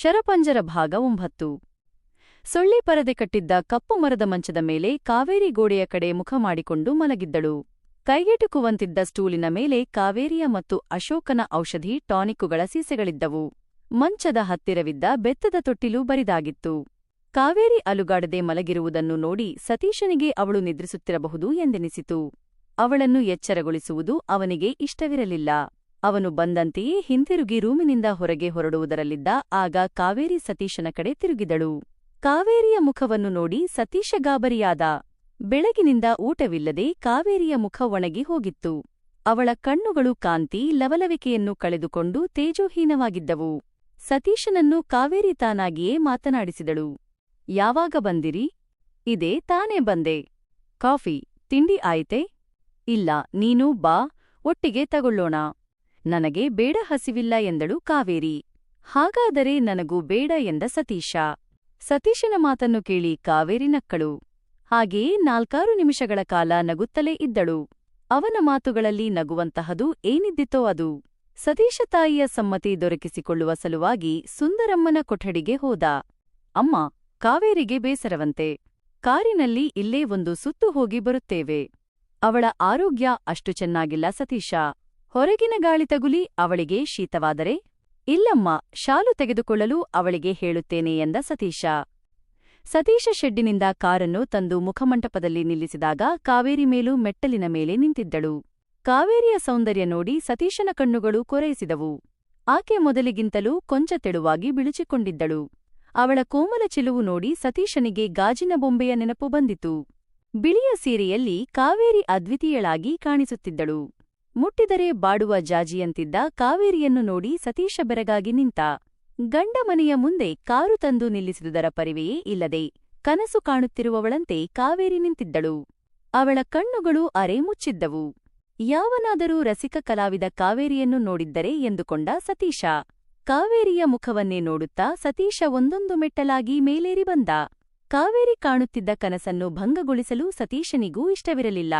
ಶರಪಂಜರ ಭಾಗ ಒಂಬತ್ತು. ಸೊಳ್ಳೆ ಪರದೆ ಕಟ್ಟಿದ್ದ ಕಪ್ಪು ಮರದ ಮಂಚದ ಮೇಲೆ ಕಾವೇರಿ ಗೋಡೆಯ ಕಡೆ ಮುಖ ಮಾಡಿಕೊಂಡು ಮಲಗಿದ್ದಳು. ಕೈಗೆಟುಕುವಂತಿದ್ದ ಸ್ಟೂಲಿನ ಮೇಲೆ ಕಾವೇರಿಯ ಮತ್ತು ಅಶೋಕನ ಔಷಧಿ ಟಾನಿಕ್ಕುಗಳ ಸೀಸೆಗಳಿದ್ದವು. ಮಂಚದ ಹತ್ತಿರವಿದ್ದ ಬೆತ್ತದ ತೊಟ್ಟಿಲು ಬರಿದಾಗಿತ್ತು. ಕಾವೇರಿ ಅಲುಗಾಡದೆ ಮಲಗಿರುವುದನ್ನು ನೋಡಿ ಸತೀಶನಿಗೆ ಅವಳು ನಿದ್ರಿಸುತ್ತಿರಬಹುದು ಎಂದೆನಿಸಿತು. ಅವಳನ್ನು ಎಚ್ಚರಗೊಳಿಸುವುದು ಅವನಿಗೆ ಇಷ್ಟವಿರಲಿಲ್ಲ. ಅವನು ಬಂದಂತೆಯೇ ಹಿಂತಿರುಗಿ ರೂಮಿನಿಂದ ಹೊರಗೆ ಹೊರಡುವುದರಲ್ಲಿದ್ದ ಆಗ ಕಾವೇರಿ ಸತೀಶನ ಕಡೆ ತಿರುಗಿದಳು. ಕಾವೇರಿಯ ಮುಖವನ್ನು ನೋಡಿ ಸತೀಶ ಗಾಬರಿಯಾದ. ಬೆಳಗಿನಿಂದ ಊಟವಿಲ್ಲದೆ ಕಾವೇರಿಯ ಮುಖ ಒಣಗಿ ಹೋಗಿತ್ತು. ಅವಳ ಕಣ್ಣುಗಳು ಕಾಂತಿ ಲವಲವಿಕೆಯನ್ನು ಕಳೆದುಕೊಂಡು ತೇಜೋಹೀನವಾಗಿದ್ದವು. ಸತೀಶನನ್ನು ಕಾವೇರಿ ತಾನಾಗಿಯೇ ಮಾತನಾಡಿಸಿದಳು. ಯಾವಾಗ ಬಂದಿರಿ? ಇದೇ ತಾನೇ ಬಂದೆ. ಕಾಫಿ, ತಿಂಡಿ ಆಯಿತೆ? ಇಲ್ಲ, ನೀನು ಬಾ, ಒಟ್ಟಿಗೆ ತಗೊಳ್ಳೋಣ. ನನಗೆ ಬೇಡ ಹಸಿವಿಲ್ಲ ಎಂದಳು ಕಾವೇರಿ. ಹಾಗಾದರೆ ನನಗೂ ಬೇಡ ಎಂದ ಸತೀಶ. ಸತೀಶನ ಮಾತನ್ನು ಕೇಳಿ ಕಾವೇರಿ ನಕ್ಕಳು. ಹಾಗೆಯೇ ನಾಲ್ಕಾರು ನಿಮಿಷಗಳ ಕಾಲ ನಗುತ್ತಲೇ ಇದ್ದಳು. ಅವನ ಮಾತುಗಳಲ್ಲಿ ನಗುವಂತಹದು ಏನಿದ್ದಿತೋ ಅದು. ಸತೀಶ ತಾಯಿಯ ಸಮ್ಮತಿ ದೊರಕಿಸಿಕೊಳ್ಳುವ ಸಲುವಾಗಿ ಸುಂದರಮ್ಮನ ಕೊಠಡಿಗೆ ಹೋದ. ಅಮ್ಮ, ಕಾವೇರಿಗೆ ಬೇಸರವಂತೆ. ಕಾರಿನಲ್ಲಿ ಇಲ್ಲೇ ಒಂದು ಸುತ್ತು ಹೋಗಿ ಬರುತ್ತೇವೆ. ಅವಳ ಆರೋಗ್ಯ ಅಷ್ಟು ಚೆನ್ನಾಗಿಲ್ಲ ಸತೀಶ. ಹೊರಗಿನ ಗಾಳಿ ತಗುಲಿ ಅವಳಿಗೆ ಶೀತವಾದರೆ, ಇಲ್ಲಮ್ಮ, ಶಾಲು ತೆಗೆದುಕೊಳ್ಳಲು ಅವಳಿಗೆ ಹೇಳುತ್ತೇನೆ ಎಂದ ಸತೀಶ. ಸತೀಶ ಶೆಡ್ಡಿನಿಂದ ಕಾರನ್ನು ತಂದು ಮುಖಮಂಟಪದಲ್ಲಿ ನಿಲ್ಲಿಸಿದಾಗ ಕಾವೇರಿ ಮೇಲೂ ಮೆಟ್ಟಲಿನ ಮೇಲೆ ನಿಂತಿದ್ದಳು. ಕಾವೇರಿಯ ಸೌಂದರ್ಯ ನೋಡಿ ಸತೀಶನ ಕಣ್ಣುಗಳು ಕೊರೆಯಿಸಿದವು. ಆಕೆ ಮೊದಲಿಗಿಂತಲೂ ಕೊಂಚ ತೆಳುವಾಗಿ ಬಿಳುಚಿಕೊಂಡಿದ್ದಳು. ಅವಳ ಕೋಮಲ ಚಿಲುವು ನೋಡಿ ಸತೀಶನಿಗೆ ಗಾಜಿನ ಬೊಂಬೆಯ ನೆನಪು ಬಂದಿತು. ಬಿಳಿಯ ಸೀರೆಯಲ್ಲಿ ಕಾವೇರಿ ಅದ್ವಿತೀಯಳಾಗಿ ಕಾಣಿಸುತ್ತಿದ್ದಳು. ಮುಟ್ಟಿದರೆ ಬಾಡುವ ಜಾಜಿಯಂತಿದ್ದ ಕಾವೇರಿಯನ್ನು ನೋಡಿ ಸತೀಶ ಬೆರಗಾಗಿ ನಿಂತ. ಗಂಡ ಮನೆಯ ಮುಂದೆ ಕಾರು ತಂದು ನಿಲ್ಲಿಸಿದುದರ ಪರಿವೆಯೇ ಇಲ್ಲದೆ ಕನಸು ಕಾಣುತ್ತಿರುವವಳಂತೆ ಕಾವೇರಿ ನಿಂತಿದ್ದಳು. ಅವಳ ಕಣ್ಣುಗಳು ಅರೆ ಮುಚ್ಚಿದ್ದವು. ಯಾವನಾದರೂ ರಸಿಕ ಕಲಾವಿದ ಕಾವೇರಿಯನ್ನು ನೋಡಿದ್ದರೆ ಎಂದುಕೊಂಡ ಸತೀಶ. ಕಾವೇರಿಯ ಮುಖವನ್ನೇ ನೋಡುತ್ತಾ ಸತೀಶ ಒಂದೊಂದು ಮೆಟ್ಟಲಾಗಿ ಮೇಲೇರಿ ಬಂದ. ಕಾವೇರಿ ಕಾಣುತ್ತಿದ್ದ ಕನಸನ್ನು ಭಂಗಗೊಳಿಸಲು ಸತೀಶನಿಗೂ ಇಷ್ಟವಿರಲಿಲ್ಲ.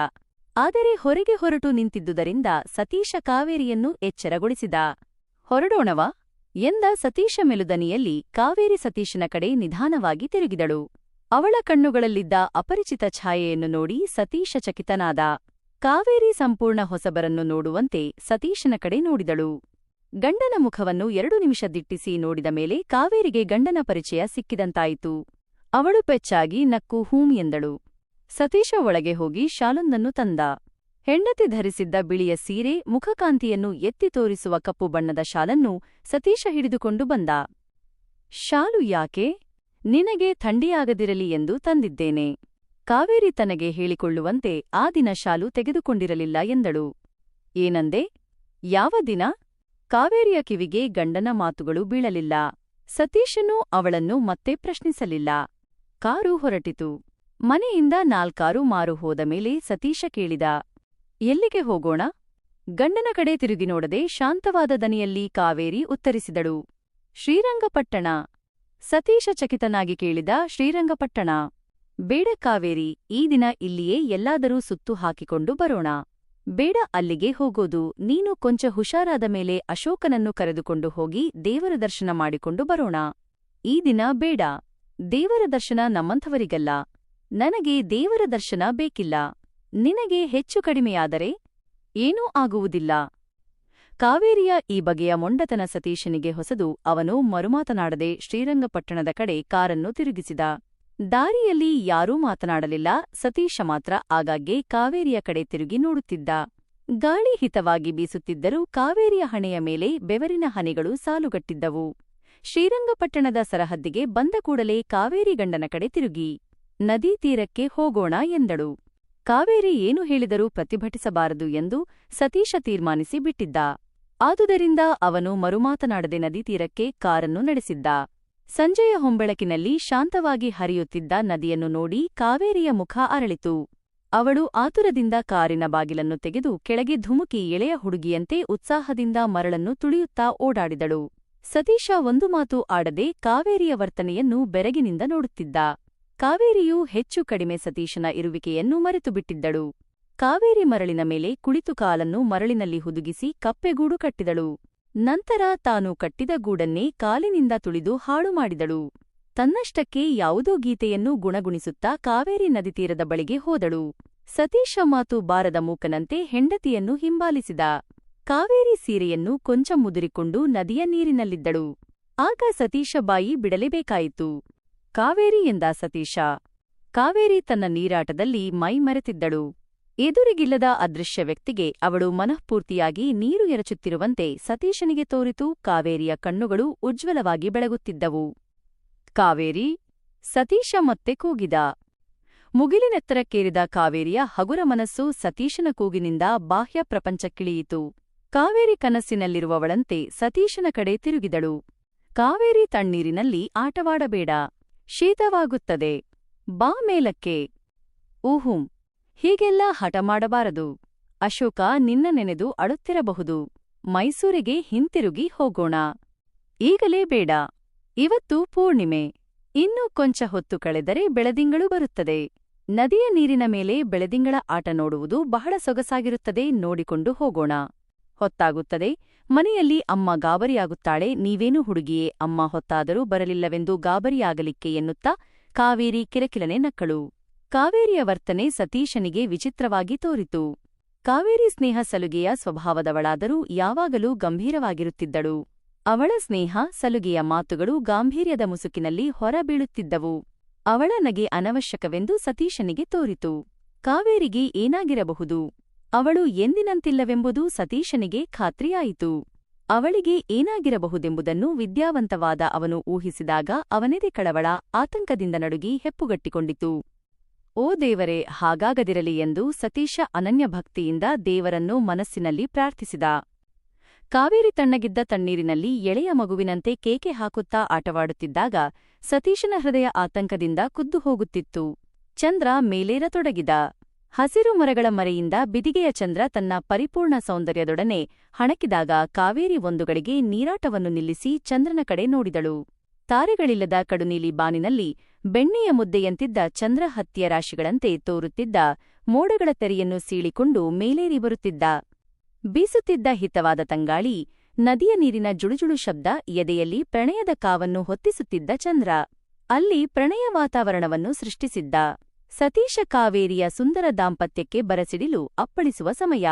ಆದರೆ ಹೊರಗೆ ಹೊರಟು ನಿಂತಿದ್ದುದರಿಂದ ಸತೀಶ ಕಾವೇರಿಯನ್ನು ಎಚ್ಚರಗೊಳಿಸಿದ. ಹೊರಡೋಣವಾ? ಎಂದ ಸತೀಶ ಮೆಲುದನಿಯಲ್ಲಿ ಕಾವೇರಿ ಸತೀಶನ ಕಡೆ ನಿಧಾನವಾಗಿ ತಿರುಗಿದಳು. ಅವಳ ಕಣ್ಣುಗಳಲ್ಲಿದ್ದ ಅಪರಿಚಿತ ಛಾಯೆಯನ್ನು ನೋಡಿ ಸತೀಶ ಚಕಿತನಾದ. ಕಾವೇರಿ ಸಂಪೂರ್ಣ ಹೊಸಬರನ್ನು ನೋಡುವಂತೆ ಸತೀಶನ ಕಡೆ ನೋಡಿದಳು. ಗಂಡನ ಮುಖವನ್ನು ಎರಡು ನಿಮಿಷ ದಿಟ್ಟಿಸಿ ನೋಡಿದ ಮೇಲೆ ಕಾವೇರಿಗೆ ಗಂಡನ ಪರಿಚಯ ಸಿಕ್ಕಿದಂತಾಯಿತು. ಅವಳು ಪೆಚ್ಚಾಗಿ ನಕ್ಕು ಹೂಂ ಎಂದಳು. ಸತೀಶ ಒಳಗೆ ಹೋಗಿ ಶಾಲೊಂದನ್ನು ತಂದ. ಹೆಂಡತಿ ಧರಿಸಿದ್ದ ಬಿಳಿಯ ಸೀರೆ, ಮುಖಕಾಂತಿಯನ್ನು ಎತ್ತಿ ತೋರಿಸುವ ಕಪ್ಪು ಬಣ್ಣದ ಶಾಲನ್ನು ಸತೀಶ ಹಿಡಿದುಕೊಂಡು ಬಂದ. ಶಾಲು ಯಾಕೆ? ನಿನಗೆ ಥಂಡಿಯಾಗದಿರಲಿ ಎಂದು ತಂದಿದ್ದೇನೆ. ಕಾವೇರಿ ತನಗೆ ಹೇಳಿಕೊಳ್ಳುವಂತೆ ಆ ದಿನ ಶಾಲು ತೆಗೆದುಕೊಂಡಿರಲಿಲ್ಲ ಎಂದಳು. ಏನಂದೆ? ಯಾವ ದಿನ? ಕಾವೇರಿಯ ಕಿವಿಗೆ ಗಂಡನ ಮಾತುಗಳು ಬೀಳಲಿಲ್ಲ. ಸತೀಶನೂ ಅವಳನ್ನು ಮತ್ತೆ ಪ್ರಶ್ನಿಸಲಿಲ್ಲ. ಕಾರು ಹೊರಟಿತು. ಮನೆಯಿಂದ ನಾಲ್ಕಾರು ಮಾರು ಹೋದ ಮೇಲೆ ಸತೀಶ ಕೇಳಿದ, ಎಲ್ಲಿಗೆ ಹೋಗೋಣ? ಗಂಡನ ಕಡೆ ತಿರುಗಿ ನೋಡದೆ ಶಾಂತವಾದ ದನಿಯಲ್ಲಿ ಕಾವೇರಿ ಉತ್ತರಿಸಿದಳು, ಶ್ರೀರಂಗಪಟ್ಟಣ. ಸತೀಶ ಚಕಿತನಾಗಿ ಕೇಳಿದ, ಶ್ರೀರಂಗಪಟ್ಟಣ. ಬೇಡ ಕಾವೇರಿ, ಈ ದಿನ ಇಲ್ಲಿಯೇ ಎಲ್ಲಾದರೂ ಸುತ್ತು ಹಾಕಿಕೊಂಡು ಬರೋಣ. ಬೇಡ ಅಲ್ಲಿಗೆ ಹೋಗೋದು. ನೀನು ಕೊಂಚ ಹುಷಾರಾದ ಮೇಲೆ ಅಶೋಕನನ್ನು ಕರೆದುಕೊಂಡು ಹೋಗಿ ದೇವರ ದರ್ಶನ ಮಾಡಿಕೊಂಡು ಬರೋಣ. ಈ ದಿನ ಬೇಡ. ದೇವರ ದರ್ಶನ ನಮ್ಮಂಥವರಿಗಲ್ಲ. ನನಗೆ ದೇವರ ದರ್ಶನ ಬೇಕಿಲ್ಲ. ನಿನಗೆ ಹೆಚ್ಚು ಕಡಿಮೆಯಾದರೆ ಏನೂ ಆಗುವುದಿಲ್ಲ. ಕಾವೇರಿಯ ಈ ಬಗೆಯ ಮೊಂಡತನ ಸತೀಶನಿಗೆ ಹೊಸದು ಅವನು ಮರುಮಾತನಾಡದೆ ಶ್ರೀರಂಗಪಟ್ಟಣದ ಕಡೆ ಕಾರನ್ನು ತಿರುಗಿಸಿದ. ದಾರಿಯಲ್ಲಿ ಯಾರೂ ಮಾತನಾಡಲಿಲ್ಲ, ಸತೀಶ ಮಾತ್ರ ಆಗಾಗ್ಗೆ ಕಾವೇರಿಯ ಕಡೆ ತಿರುಗಿ ನೋಡುತ್ತಿದ್ದ. ಗಾಳಿ ಹಿತವಾಗಿ ಬೀಸುತ್ತಿದ್ದರೂ ಕಾವೇರಿಯ ಹಣೆಯ ಮೇಲೆ ಬೆವರಿನ ಹನಿಗಳು ಸಾಲುಗಟ್ಟಿದ್ದವು. ಶ್ರೀರಂಗಪಟ್ಟಣದ ಸರಹದ್ದಿಗೆ ಬಂದ ಕೂಡಲೇ ಕಾವೇರಿ ಗಂಡನ ಕಡೆ ತಿರುಗಿ. ನದೀ ತೀರಕ್ಕೆ ಹೋಗೋಣ ಎಂದಳು. ಕಾವೇರಿ ಏನು ಹೇಳಿದರೂ ಪ್ರತಿಭಟಿಸಬಾರದು ಎಂದು ಸತೀಶ ತೀರ್ಮಾನಿಸಿ ಬಿಟ್ಟಿದ್ದ. ಆದುದರಿಂದ ಅವನು ಮರುಮಾತನಾಡದೆ ನದಿ ತೀರಕ್ಕೆ ಕಾರನ್ನು ನಡೆಸಿದ್ದ. ಸಂಜೆಯ ಹೊಂಬೆಳಕಿನಲ್ಲಿ ಶಾಂತವಾಗಿ ಹರಿಯುತ್ತಿದ್ದ ನದಿಯನ್ನು ನೋಡಿ ಕಾವೇರಿಯ ಮುಖ ಅರಳಿತು. ಅವಳು ಆತುರದಿಂದ ಕಾರಿನ ಬಾಗಿಲನ್ನು ತೆಗೆದು ಕೆಳಗೆ ಧುಮುಕಿ ಎಳೆಯ ಹುಡುಗಿಯಂತೆ ಉತ್ಸಾಹದಿಂದ ಮರಳನ್ನು ತುಳಿಯುತ್ತಾ ಓಡಾಡಿದಳು. ಸತೀಶ ಒಂದು ಮಾತು ಆಡದೆ ಕಾವೇರಿಯ ವರ್ತನೆಯನ್ನು ಬೆರಗಿನಿಂದ ನೋಡುತ್ತಿದ್ದ. ಕಾವೇರಿಯು ಹೆಚ್ಚು ಕಡಿಮೆ ಸತೀಶನ ಇರುವಿಕೆಯನ್ನು ಮರೆತುಬಿಟ್ಟಿದ್ದಳು. ಕಾವೇರಿ ಮರಳಿನ ಮೇಲೆ ಕುಳಿತು ಕಾಲನ್ನು ಮರಳಿನಲ್ಲಿ ಹುದುಗಿಸಿ ಕಪ್ಪೆಗೂಡು ಕಟ್ಟಿದಳು. ನಂತರ ತಾನು ಕಟ್ಟಿದ ಗೂಡನ್ನೇ ಕಾಲಿನಿಂದ ತುಳಿದು ಹಾಳು ಮಾಡಿದಳು. ತನ್ನಷ್ಟಕ್ಕೆ ಯಾವುದೋ ಗೀತೆಯನ್ನು ಗುಣಗುಣಿಸುತ್ತಾ ಕಾವೇರಿ ನದಿ ತೀರದ ಬಳಿಗೆ ಹೋದಳು. ಸತೀಶ ಮಾತು ಬಾರದ ಮೂಕನಂತೆ ಹೆಂಡತಿಯನ್ನು ಹಿಂಬಾಲಿಸಿದ. ಕಾವೇರಿ ಸೀರೆಯನ್ನು ಕೊಂಚ ಮುದುರಿಕೊಂಡು ನದಿಯ ನೀರಿನಲ್ಲಿದ್ದಳು. ಆಗ ಸತೀಶ ಬಾಯಿ ಬಿಡಲೇಬೇಕಾಯಿತು. ಕಾವೇರಿ ಎಂದ ಸತೀಶ. ಕಾವೇರಿ ತನ್ನ ನೀರಾಟದಲ್ಲಿ ಮೈ ಮರೆತಿದ್ದಳು. ಎದುರಿಗಿಲ್ಲದ ಅದೃಶ್ಯ ವ್ಯಕ್ತಿಗೆ ಅವಳು ಮನಃಪೂರ್ತಿಯಾಗಿ ನೀರು ಎರಚುತ್ತಿರುವಂತೆ ಸತೀಶನಿಗೆ ತೋರಿತು ಕಾವೇರಿಯ ಕಣ್ಣುಗಳು ಉಜ್ವಲವಾಗಿ ಬೆಳಗುತ್ತಿದ್ದವು. ಕಾವೇರಿ, ಸತೀಶ ಮತ್ತೆ ಕೂಗಿದ. ಮುಗಿಲಿನೆತ್ತರಕ್ಕೇರಿದ ಕಾವೇರಿಯ ಹಗುರ ಮನಸ್ಸು ಸತೀಶನ ಕೂಗಿನಿಂದ ಬಾಹ್ಯ ಪ್ರಪಂಚಕ್ಕಿಳಿಯಿತು. ಕಾವೇರಿ ಕನಸಿನಲ್ಲಿರುವವಳಂತೆ ಸತೀಶನ ಕಡೆ ತಿರುಗಿದಳು. ಕಾವೇರಿ ತಣ್ಣೀರಿನಲ್ಲಿ ಆಟವಾಡಬೇಡ. ಶೀತವಾಗುತ್ತದೆ. ಬಾ ಮೇಲಕ್ಕೆ. ಊಹುಂ. ಹೀಗೆಲ್ಲ ಹಠ ಮಾಡಬಾರದು. ಅಶೋಕ ನಿನ್ನ ನೆನೆದು ಅಳುತ್ತಿರಬಹುದು. ಮೈಸೂರಿಗೆ ಹಿಂತಿರುಗಿ ಹೋಗೋಣ. ಈಗಲೇ ಬೇಡ. ಇವತ್ತು ಪೂರ್ಣಿಮೆ. ಇನ್ನೂ ಕೊಂಚ ಹೊತ್ತು ಕಳೆದರೆ ಬೆಳದಿಂಗಳು ಬರುತ್ತದೆ. ನದಿಯ ನೀರಿನ ಮೇಲೆ ಬೆಳದಿಂಗಳ ಆಟ ನೋಡುವುದು ಬಹಳ ಸೊಗಸಾಗಿರುತ್ತದೆ ನೋಡಿಕೊಂಡು ಹೋಗೋಣ. ಹೊತ್ತಾಗುತ್ತದೆ ಮನೆಯಲ್ಲಿ ಅಮ್ಮ ಗಾಬರಿಯಾಗುತ್ತಾಳೆ, ನೀವೇನು ಹುಡುಗಿಯೇ, ಅಮ್ಮ ಹೊತ್ತಾದರೂ ಬರಲಿಲ್ಲವೆಂದು ಗಾಬರಿಯಾಗಲಿಕ್ಕೆ ಎನ್ನುತ್ತಾ ಕಾವೇರಿ ಕಿರಕಿಲನೆ ನಕ್ಕಳು. ಕಾವೇರಿಯ ವರ್ತನೆ ಸತೀಶನಿಗೆ ವಿಚಿತ್ರವಾಗಿ ತೋರಿತು. ಕಾವೇರಿ ಸ್ನೇಹ ಸಲುಗೆಯ ಸ್ವಭಾವದವಳಾದರೂ ಯಾವಾಗಲೂ ಗಂಭೀರವಾಗಿರುತ್ತಿದ್ದಳು. ಅವಳ ಸ್ನೇಹ, ಸಲುಗೆಯ ಮಾತುಗಳು ಗಾಂಭೀರ್ಯದ ಮುಸುಕಿನಲ್ಲಿ ಹೊರಬೀಳುತ್ತಿದ್ದವು. ಅವಳ ನಗೆ ಅನವಶ್ಯಕವೆಂದು ಸತೀಶನಿಗೆ ತೋರಿತು. ಕಾವೇರಿಗೆ ಏನಾಗಿರಬಹುದು? ಅವಳು ಎಂದಿನಂತಿಲ್ಲವೆಂಬುದು ಸತೀಶನಿಗೆ ಖಾತ್ರಿಯಾಯಿತು. ಅವಳಿಗೆ ಏನಾಗಿರಬಹುದೆಂಬುದನ್ನು ವಿದ್ಯಾವಂತವಾದ ಅವನು ಊಹಿಸಿದಾಗ ಅವನೆದೆ ಕಳವಳ, ಆತಂಕದಿಂದ ನಡುಗಿ ಹೆಪ್ಪುಗಟ್ಟಿಕೊಂಡಿತು. ಓ ದೇವರೇ, ಹಾಗಾಗದಿರಲಿ ಎಂದು ಸತೀಶ ಅನನ್ಯಭಕ್ತಿಯಿಂದ ದೇವರನ್ನು ಮನಸ್ಸಿನಲ್ಲಿ ಪ್ರಾರ್ಥಿಸಿದ. ಕಾವೇರಿ ತಣ್ಣಗಿದ್ದ ತಣ್ಣೀರಿನಲ್ಲಿ ಎಳೆಯ ಮಗುವಿನಂತೆ ಕೇಕೆ ಹಾಕುತ್ತಾ ಆಟವಾಡುತ್ತಿದ್ದಾಗ ಸತೀಶನ ಹೃದಯ ಆತಂಕದಿಂದ ಕುದ್ದು ಹೋಗುತ್ತಿತ್ತು. ಚಂದ್ರ ಮೇಲೇರತೊಡಗಿದ. ಹಸಿರು ಮರಗಳ ಮರೆಯಿಂದ ಬಿದಿಗೆಯ ಚಂದ್ರ ತನ್ನ ಪರಿಪೂರ್ಣ ಸೌಂದರ್ಯದೊಡನೆ ಹಣಕಿದಾಗ ಕಾವೇರಿ ಒಂದುಗಳಿಗೆ ನೀರಾಟವನ್ನು ನಿಲ್ಲಿಸಿ ಚಂದ್ರನ ಕಡೆ ನೋಡಿದಳು. ತಾರೆಗಳಿಲ್ಲದ ಕಡುನೀಲಿ ಬಾನಿನಲ್ಲಿ ಬೆಣ್ಣೆಯ ಮುದ್ದೆಯಂತಿದ್ದ ಚಂದ್ರ ಹತ್ತಿಯ ರಾಶಿಗಳಂತೆ ತೋರುತ್ತಿದ್ದ ಮೋಡಗಳ ತೆರೆಯನ್ನು ಸೀಳಿಕೊಂಡು ಮೇಲೇರಿ ಬರುತ್ತಿದ್ದ. ಬೀಸುತ್ತಿದ್ದ ಹಿತವಾದ ತಂಗಾಳಿ, ನದಿಯ ನೀರಿನ ಜುಳುಜುಳು ಶಬ್ದ ಎದೆಯಲ್ಲಿ ಪ್ರಣಯದ ಕಾವನ್ನು ಹೊತ್ತಿಸುತ್ತಿದ್ದ ಚಂದ್ರ. ಅಲ್ಲಿ ಪ್ರಣಯ ವಾತಾವರಣವನ್ನು ಸೃಷ್ಟಿಸಿದ್ದ. ಸತೀಶ ಕಾವೇರಿಯ ಸುಂದರ ದಾಂಪತ್ಯಕ್ಕೆ ಬರಸಿಡಿಲು ಅಪ್ಪಳಿಸುವ ಸಮಯ.